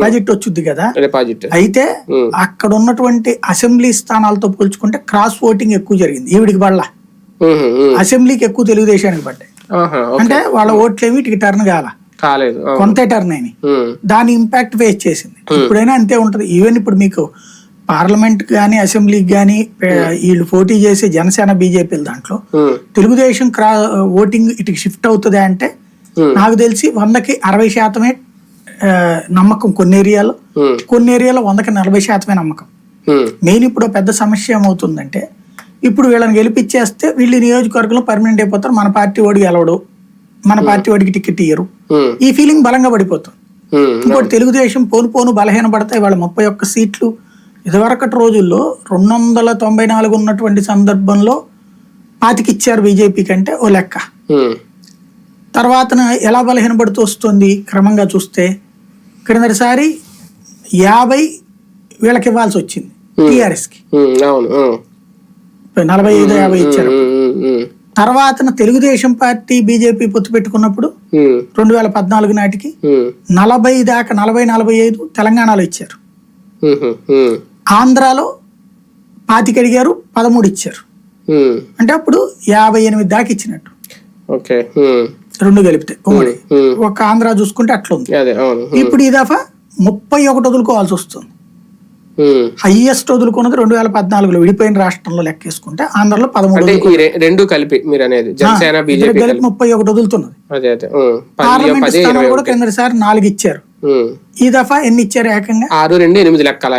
Deposit వచ్చుద్ది కదా? Deposit. అయితే అక్కడ ఉన్నటువంటి అసెంబ్లీ స్థానాలతో పోల్చుకుంటే క్రాస్ ఓటింగ్ ఎక్కువ జరిగింది. ఈవిడికి పడలా. అసెంబ్లీకి ఎక్కువ తెలుగుదేశానికి పడ్డాయి. అంటే వాళ్ళ ఓట్లేమి ఇటుకి టర్న్ కాల. కాలేదు. కొంత టర్న్ అయినాయి. దాని ఇంపాక్ట్ ఫేస్ చేసింది. ఇప్పుడైనా అంతే ఉంటది. ఈవెన్ ఇప్పుడు మీకు పార్లమెంట్ కానీ అసెంబ్లీకి కానీ వీళ్ళు పోటీ చేసే జనసేన బీజేపీల దాంట్లో తెలుగుదేశం క్రా ఓటింగ్ ఇటుకి షిఫ్ట్ అవుతుంది అంటే. నాకు తెలిసి వందకి అరవై శాతమే నమ్మకం కొన్ని ఏరియాలో కొన్ని ఏరియాలో వందకి నలభై శాతమే నమ్మకం. మెయిన్ ఇప్పుడు పెద్ద సమస్య ఏమవుతుందంటే ఇప్పుడు వీళ్ళని గెలిపించేస్తే వీళ్ళు నియోజకవర్గంలో పర్మనెంట్ అయిపోతారు మన పార్టీ ఓడి గెలవడు మన పార్టీ ఓడికి టికెట్ ఇయ్యరు. ఈ ఫీలింగ్ బలంగా పడిపోతుంది. ఇంకోటి తెలుగుదేశం పోను పోను బలహీన పడతాయి వాళ్ళ ముప్పై ఒక్క సీట్లు. ఇదివరకటి రోజుల్లో రెండు వందల తొంభై నాలుగు ఉన్నటువంటి సందర్భంలో పాతికిచ్చారు బీజేపీ కంటే ఓ లెక్క. తర్వాత ఎలా బలహీనపడుతూ వస్తుంది క్రమంగా చూస్తే క్రిందటిసారి యాభై వీళ్ళకి ఇవ్వాల్సి వచ్చింది టిఆర్ఎస్కి ఉమ్, అవును ఉమ్, నలభై ఐదు యాభై ఇచ్చారు. తర్వాత తెలుగుదేశం పార్టీ బీజేపీ పొత్తు పెట్టుకున్నప్పుడు రెండు వేల పద్నాలుగు నాటికి నలభై దాకా నలభై నలభై ఐదు తెలంగాణలో ఇచ్చారు. ఆంధ్రాలో పాతిక అడిగారు పదమూడు ఇచ్చారు. అంటే అప్పుడు యాభై ఎనిమిది దాకా ఇచ్చినట్టు. ఓకే రెండు కలిపితే ఉమ్మడి ఉమ్, ఒక ఆంధ్ర చూసుకుంటే అట్లా ఉంది ఇప్పుడు ఈ దఫా ముప్పై ఒకటి వదులుకోవాల్సి వస్తుంది. హైయెస్ట్ వదులుకున్నది రెండు వేల పద్నాలుగులో విడిపోయిన రాష్ట్రంలో లెక్కేసుకుంటే ఆంధ్రలో పదమూడు రెండు కలిపి మీరు అనేది జనసేన బీజేపీ కలిపి ముప్పై ఒకటి వదులుతున్నది. పార్లమెంట్ స్థానాలు కూడా నాలుగు ఇచ్చారు. ఈ దఫా ఎన్ని ఇచ్చారు ఏకంగా? ఆరు రెండు ఎనిమిది లెక్కల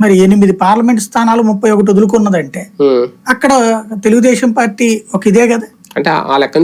మరి ఎనిమిది పార్లమెంట్ స్థానాలు ముప్పై ఒకటి వదులుకున్నదంటే. అక్కడ తెలుగుదేశం పార్టీ ఒక ఇదే కదా? అంటే ఆ లెక్క